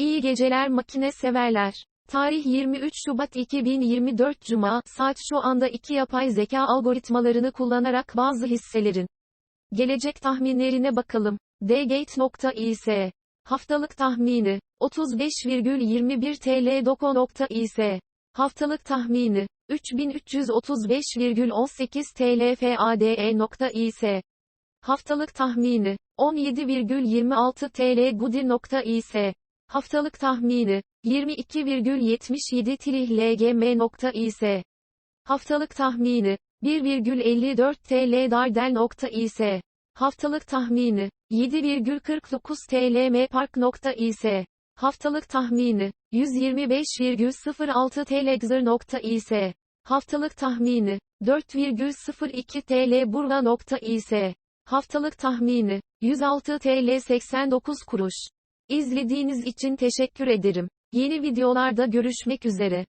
İyi geceler makine severler. Tarih 23 Şubat 2024 Cuma, saat şu anda iki yapay zeka algoritmalarını kullanarak bazı hisselerin gelecek tahminlerine bakalım. Dgate.is Haftalık tahmini 35,21 TL Doko.is Haftalık tahmini 3335,18 TL FADE.is Haftalık tahmini 17,26 TL Gudi.is Haftalık tahmini 22,77 TLH LGM.is Haftalık tahmini 1,54 TL Dardel.is Haftalık tahmini 7,49 TL Mpark.is Haftalık tahmini 125,06 TL Gzır.is Haftalık tahmini 4,02 TL Burla.is Haftalık tahmini 106 TL 89 kuruş İzlediğiniz için teşekkür ederim. Yeni videolarda görüşmek üzere.